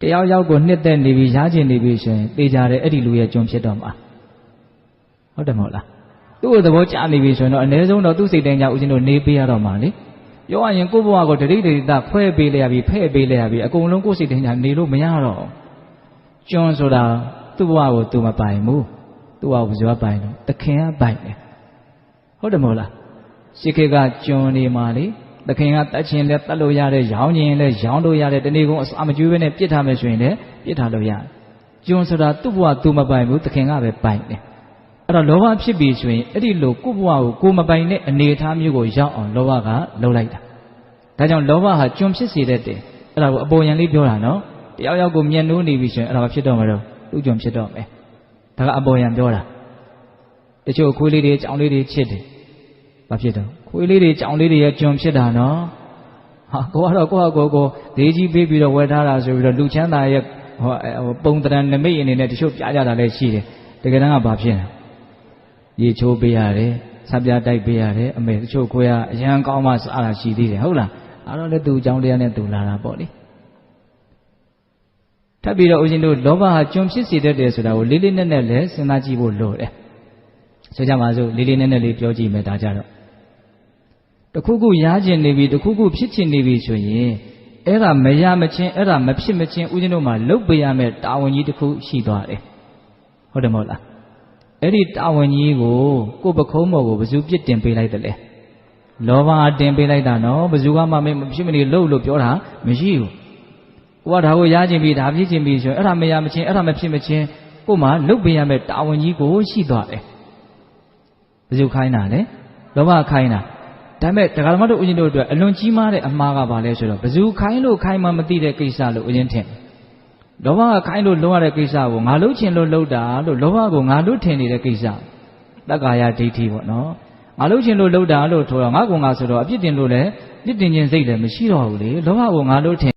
တယောက်ယောက်ကိုနှစ်သက်နေပြီရားကျင်နေပြီဆိုရင်တေးကြတယ်အဲ့ဒီလူရဲ့ကျွန်ဖြစ်တော့မှာဟုတ်တယ်မဟုတ်လားသူ့ကိုသဘောကျနေပြီဆိုရင်တော့အ ਨੇ ဆုံးတော့သူ့စိတ်တိုင်းကြောင့်ဦးဇင်းတို့နေပေးရတော့မှာလေပြောရရင်ကိုယ့်ဘဝကိုတတိတတိတခွဲပေးလိုက်ရပြီဖဲ့ပေးလိုက်ရပြီအကုန်လုံးကိုယ့်စိတ်တိုင်းကြောင့်နေလို့မရတော့ဘူးကျွန်ဆိုတာသူ့ဘဝကိုသူမပိုင်ဘူးသူ့ဘဝကိုဘယ်သူကပိုင်တော့သခင်ကပိုင်တယ်ဟုတ်တယ်မဟုတ်လားရှိခေတ်ကကျွန်နေမှာလေ သခင်ကတတ်ချင်းလဲတတ်လို့ရတယ်ရောင်းရင်လဲရောင်းလို့ရတယ်တနေ့ကုန်အစာမကျွေးဘဲနဲ့ပြစ်ထားမယ်ဆိုရင်လည်းပြစ်ထားလို့ရတယ်ကျွန်ဆိုတာသူ့ဘဝသူမပိုင်ဘူးသခင်ကပဲပိုင်တယ်အဲ့တော့လောဘဖြစ်ပြီဆိုရင်အဲ့ဒီလိုကိုယ့်ဘဝကိုကိုယ်မပိုင်တဲ့အနေအထားမျိုးကိုရောက်အောင်လောဘကလှုပ်လိုက်တာဒါကြောင့်လောဘဟာကျွန်ဖြစ်စေတတ်တယ်အဲ့ဒါကိုအပေါ်ယံလေးပြောတာနော်တယောက်ယောက်ကိုမျက်နှိုးနေပြီဆိုရင်အဲ့ဒါဘာဖြစ်တော့မှာတော့သူ့ကျွန်ဖြစ်တော့မယ်ဒါကအပေါ်ယံပြောတာတချို့ခွေးလေးတွေကြောင်လေးတွေချစ်တယ်ဘာဖြစ်တော့ခွေးလေးတွေကြောင်လေးတွေရဲ့ကျွန်ဖြစ်တာနော်ဟာကိုကတော့ကိုယ့်ဟာကိုယ်ကိုဒေးကြီးပေးပြီးတော့ဝယ်ထားတာဆိုပြီးတော့လူချမ်းသာရဲ့ဟိုဟိုပုံတရံနမိတ်အနေနဲ့တချို့ပြကြတာလည်းရှိတယ်တကယ်တမ်းကဘာဖြစ်လဲရေချိုးပေးရတယ်ဆပ်ပြားတိုက်ပေးရတယ်အမေတချို့ခွေးကအရန်ကောင်းမှစားတာရှိသေးတယ်ဟုတ်လားအဲ့တော့လည်းသူ့အကြောင်းတရားနဲ့သူလာတာပေါ့လေထပ်ပြီးတော့ဦးဇင်းတို့လောဘဟာကျွန်ဖြစ်စေတတ်တယ်ဆိုတာကိုလေးလေးနက်နက်လည်းစဉ်းစားကြည့်ဖို့လိုတယ်ဆိုကြပါစို့လေးလေးနက်နက်လေးပြောကြည့်မယ်ဒါကြတော့ တခုခုရားကျင်နေပြီတခုခုဖြစ်ချင်နေပြီဆိုရင်အဲ့ဒါမရမချင်းအဲ့ဒါမဖြစ်မချင်းဦးဇင်းတို့မှာလုတ်ပေးရမယ်တာဝန်ကြီးတစ်ခုရှိသွားတယ်ဟုတ်တယ်မဟုတ်လားအဲ့ဒီတာဝန်ကြီးကိုကိုယ်ပခုံးမော်ကိုဘယ်သူပြစ်တင်ပေးလိုက်တယ်လဲလောဘအတင်ပေးလိုက်တာနော်ဘယ်သူကမှမဖြစ်မနေလှုပ်လို့ပြောတာမရှိဘူးကိုကဒါကိုရားကျင်ပြီဒါဖြစ်ချင်ပြီဆိုရင်အဲ့ဒါမရမချင်းအဲ့ဒါမဖြစ်မချင်းကိုယ်မှာလုတ်ပေးရမယ်တာဝန်ကြီးကိုရှိသွားတယ်ဘယ်သူခိုင်းတာလဲလောဘခိုင်းတာ ဒါပေမဲ့တရားဓမ္မတို့ဦးဇင်းတို့အတွက်အလွန်ကြီးမားတဲ့အမှားကဘာလဲဆိုတော့ဘယ်သူခိုင်းလို့ခိုင်းမှမသိတဲ့ကိစ္စလို့ဦးဇင်းထင်လောဘကခိုင်းလို့လုံးရတဲ့ကိစ္စကိုငါလှုပ်ချင်လို့လှုပ်တာလို့လောဘကိုငါလှုပ်ထင်နေတဲ့ကိစ္စတက္ကာယဒိဋ္ဌိပေါ့နော်ငါလှုပ်ချင်လို့လှုပ်တာလို့ထိုးတော့ငါကငါဆိုတော့အပြစ်တင်လို့လည်းပြစ်တင်ခြင်းစိတ်လည်းမရှိတော့ဘူးလေလောဘကိုငါလှုပ်ထင်